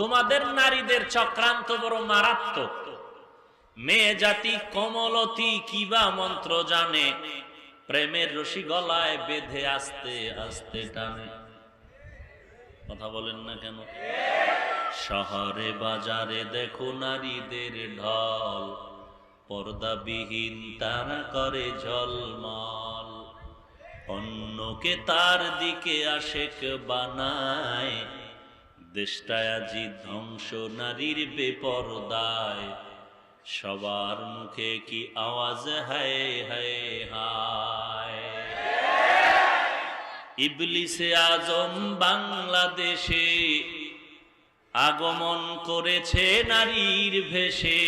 তোমাদের নারীদের চক্রান্ত বড় মারাত্মক। মেয়ে জাতি কমলতি কিবা মন্ত্র জানে? প্রেমের রশি গলায় বেঁধে আসতে আসতে টানে। কথা বলেন না কেন? শহরে বাজারে দেখো নারীদের ঢল। পর্দাবিহীন তারা করে ঝলমল। অন্যকে তার দিকে আশেক বানায়। দেশটায় ধ্বংস নারীর বেপরদায়। সবার মুখে কি আওয়াজ হায় হায় হায়? ইবলিসে আজম বাংলাদেশে আগমন করেছে নারীর ভেসে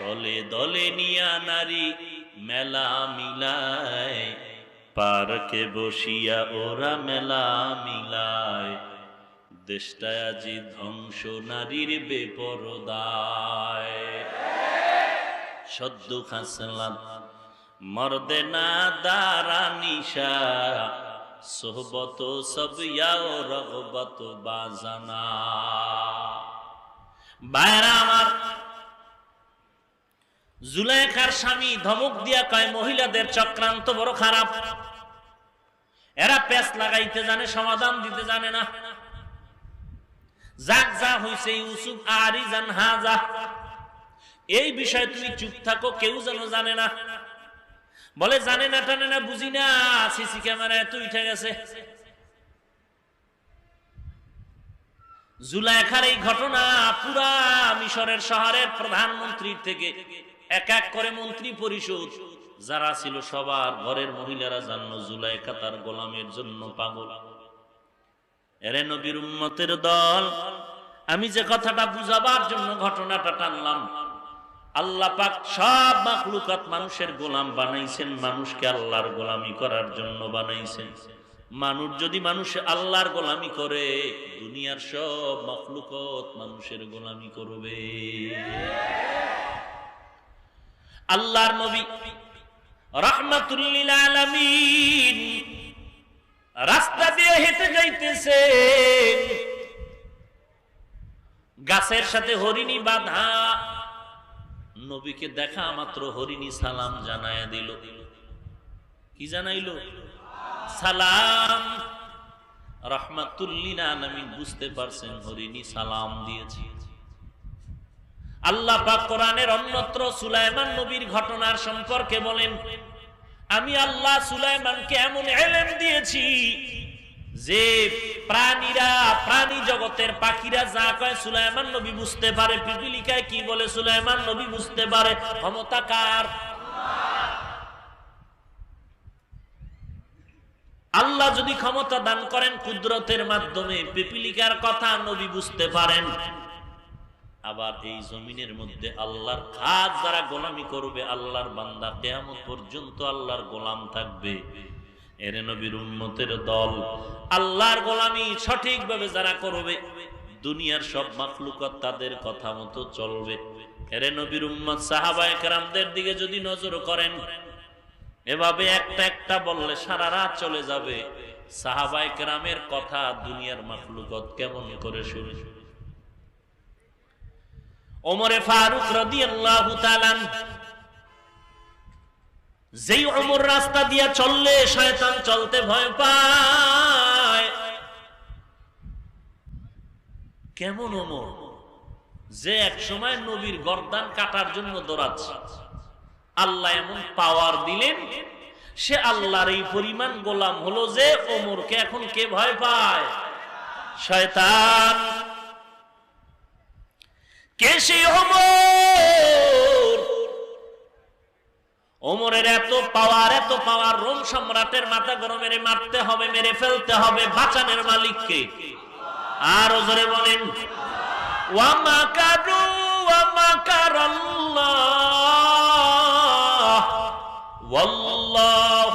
দলে দলে নিয়া নারী মেলা মিলায়। পার্কে বসিয়া ওরা মেলা মিলায়। দেশটায় আজি ধ্বংস নারীর বেপরদায়। সদ্য খাসলাম মর্দে না দারা নিশা। সোহবত সব রগবত বাজানা। বাইরা আমার, জুলাইখার স্বামী ধমক দিয়া কয়, মহিলাদের চক্রান্ত বড় খারাপ। এরা পেস লাগাইতে জানে, সমাধান দিতে জানে না। যাক, যা হইছে ইউসুফ, আরি জান হা যা এই বিষয়ে তুমি চুপ থাকো, কেউ যেন জানে না। বলে, জানে না টানে না, বুঝি না, সিসি ক্যামেরায় তুই উঠে গেছে। জুলাইখার এই ঘটনা পুরা মিশরের শহরের প্রধানমন্ত্রী থেকে এক এক করে মন্ত্রী পরিষদ যারা ছিল সবার ঘরের মহিলারা জানলো জুলাইখা তার গোলামের জন্য পাগল। এরে নবীর উম্মতের দল, আমি যে কথাটা বুঝাবার জন্য ঘটনাটা টানলাম। আল্লাহ পাক সব মাখলুকাত মানুষের গোলাম বানাইছেন, মানুষকে আল্লাহর গোলামি করার জন্য বানাইছেন। মানুষ যদি মানুষ আল্লাহর গোলামি করে, দুনিয়ার সব মাখলুকত মানুষের গোলামি করবে। আল্লাহর নবী রাস্তা দিয়ে হেঁটে যাইতেছে। গাছের সাথে হরিণী বাধা। নবীকে দেখা মাত্র হরিণী সালাম জানায় দিল। কি জানাইল? সালাম। রহমাতুল্লিনা আমি বুঝতে পারছেন হরিণী সালাম দিয়েছি। আল্লাহ পাক কোরআনের অন্যত্র সুলাইমান নবীর ঘটনার সম্পর্কে বলেন, আমি আল্লাহ সুলাইমানকে এমন এলেম দিয়েছি যে প্রাণীরা, প্রাণী জগতের পাখিরা যা কয় সুলাইমান নবী বুঝতে পারে, পিপিলিকায় কি বলে সুলাইমান নবী বুঝতে পারে, ক্ষমতা কার? আল্লাহ যদি ক্ষমতা দান করেন কুদরতের মাধ্যমে, পিপিলিকার কথা নবী বুঝতে পারেন। আবার এই জমিনের মধ্যে আল্লাহর কাজ যারা গোলামি করবে, আল্লাহর বান্দা কেয়ামত পর্যন্ত আল্লাহর গোলাম থাকবে। এরে নবীর উম্মতের দল আল্লাহর গোলামি সঠিকভাবে যারা করবে, দুনিয়ার সব মাখলুকত তাদের কথা মতো চলবে। এরে নবীর উম্মত সাহাবায়ে কেরামদের দিকে যদি নজর করেন, এভাবে একটা একটা বললে সারা রাত চলে যাবে। সাহাবায়ে কেরামের কথা দুনিয়ার মাখলুকত কেমন করে শুনে ওমরে ফারুক রাদিয়াল্লাহু তাআলা যেই অমর রাস্তা দিয়া চললে শয়তান চলতে ভয় পায়। কেমন অমর যে এক সময় নবীর গর্দান কাটার জন্য দৌড়াচ্ছে। আল্লাহ এমন পাওয়ার দিলেন, সে আল্লাহর এই পরিমাণ গোলাম হলো যে ওমরকে এখন কে ভয় পায়? শয়তান। কে সেই ওমর? ওমরের এত পাওয়ার এত পাওয়ার রোম সম্রাটের মাথা গরমের মারতে হবে, মেরে ফেলতে হবে বাঁচানের মালিককে। আর জোরে বলেন। ওয়ামাকারু ওয়ামাকারাল্লাহ ওয়াল্লাহু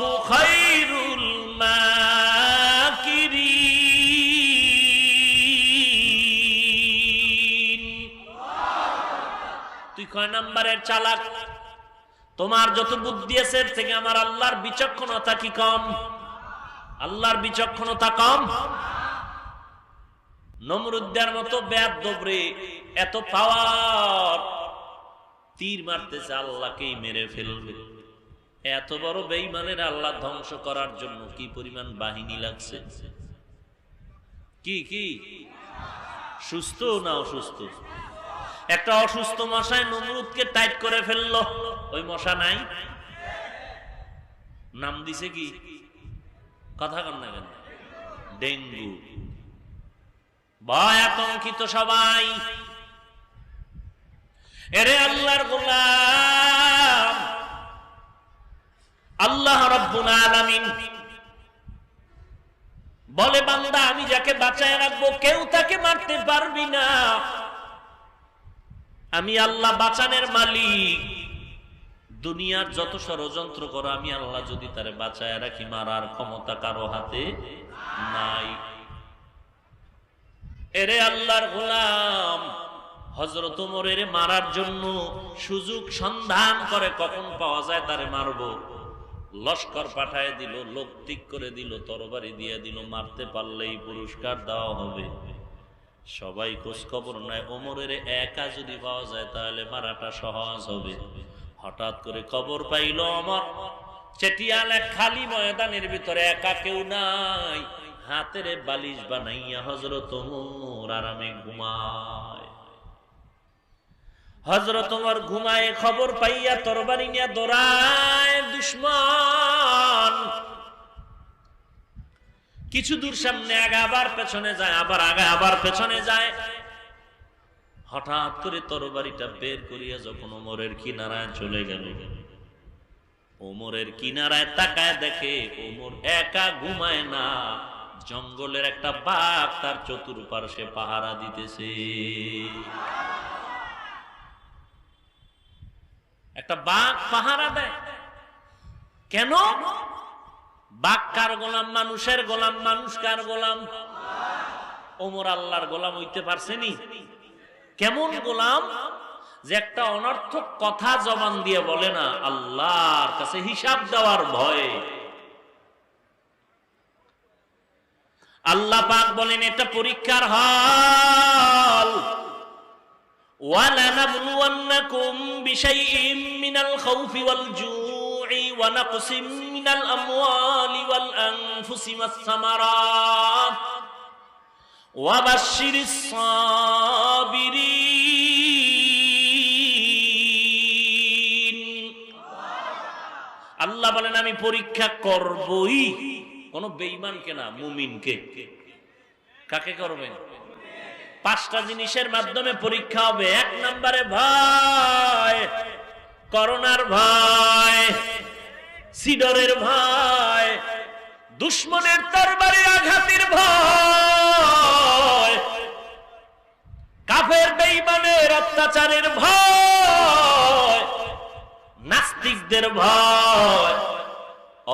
তুই কয় নাম্বারের চালাক? তোমার যত বুদ্ধি আছে থেকে আমার আল্লাহর বিচক্ষণতা কি কম? আল্লাহর বিচক্ষণতা কম? নমরুদ্দার মতো ব্যাদ দবরে এত পাওয়ার তীর মারতেছে, আল্লাহকেই মেরে ফেলবে। এত বড় বেইমানের আল্লাহ ধ্বংস করার জন্য কি পরিমাণ বাহিনী লাগছে? কি কি? সুস্থ না অসুস্থ? একটা অসুস্থ মশায় নমরুদকে টাইট করে ফেলল। ওই মশা নাই? নাম দিছে কি? কথা কন না কেন? ডেঙ্গু। ভয় আতঙ্কিত সবাই। এরে আল্লাহর গোলাম। আল্লাহ রব্বুল আলামিন। বলে বান্দা, আমি যাকে বাঁচায় রাখব, কেউ তাকে মারতে পারবি না। আমি আল্লাহ বাঁচানের মালিক। দুনিয়ার যত ষড়যন্ত্র করো, আমি আল্লাহ যদি তারে বাঁচায় রাখি, মারার ক্ষমতা কারও হাতে নাই। এরে আল্লাহর গোলাম হজরত ওমরের মারার জন্য সুযোগ সন্ধান করে কখন পাওয়া যায় তারে মারবো? লস্কর পাঠায় দিল, লোক ঠিক করে দিল, তরবারি দিয়ে দিল, মারতে পারলেই পুরস্কার দেওয়া হবে। সবাই খোঁজ খবর নেয়, ওমরের একা যদি পাওয়া যায় তাহলে মারাটা সহজ হবে। হঠাৎ করে খবর পাইল আমার চেটিয়াল খালি ময়দানের ভিতরে একা কেউ নাই। হাতের বালিশ বানাইয়া হজরত ওমর আরামে ঘুমায়। হজরত ওমর ঘুমায়, খবর পাইয়া তরবারি নিয়ে দৌড়ায়। কিছু দূর সামনে আগে আবার পেছনে যায়, আবার আগে আবার পেছনে যায়। হঠাৎ করে তরবারিটা বের করিয়া যখন ওমরের কিনারায় চলে গেল, ওমরের কিনারায় তাকায় দেখে ওমর একা ঘুমায় না। জঙ্গলের একটা বাঘ তার চতুর্পার্শ্বে পাহারা দিতেছে। একটা বাঘ পাহারা দেয়। কেন? বাক্কার গোলাম মানুষের গোলাম, মানুষ কার গোলাম? ওমর আল্লাহর গোলাম হইতে পারছেনি। কেমন গোলাম? যে একটা অনর্থক কথা জবান দিয়ে বলে না, আল্লাহর কাছে হিসাব দেওয়ার ভয়ে। আল্লাহ পাক বলেন, এটা পরীক্ষার হল। ওয়ালানাবলুয়ান্নাকুম বিশাইইম মিনাল খাউফি ওয়াল জুউ ونقص من الأموال والأنفس والثمرات وبشر الصابرين আল্লাহ বলেন আমি পরীক্ষা করবই কোন বেঈমানকে না মুমিনকে কাকে করবেন পাঁচটা জিনিসের মাধ্যমে পরীক্ষা হবে এক নম্বরে ভয় করোনার ভয় সিডরের ভয় দুশ্মনের তরবারি আঘাতের ভয়, কাফের বেইমানের অত্যাচারের ভয়, নাস্তিকদের ভয়।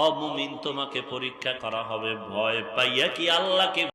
অমুমিন তোমাকে পরীক্ষা করা হবে, ভয় পাইয়া কি আল্লাহকে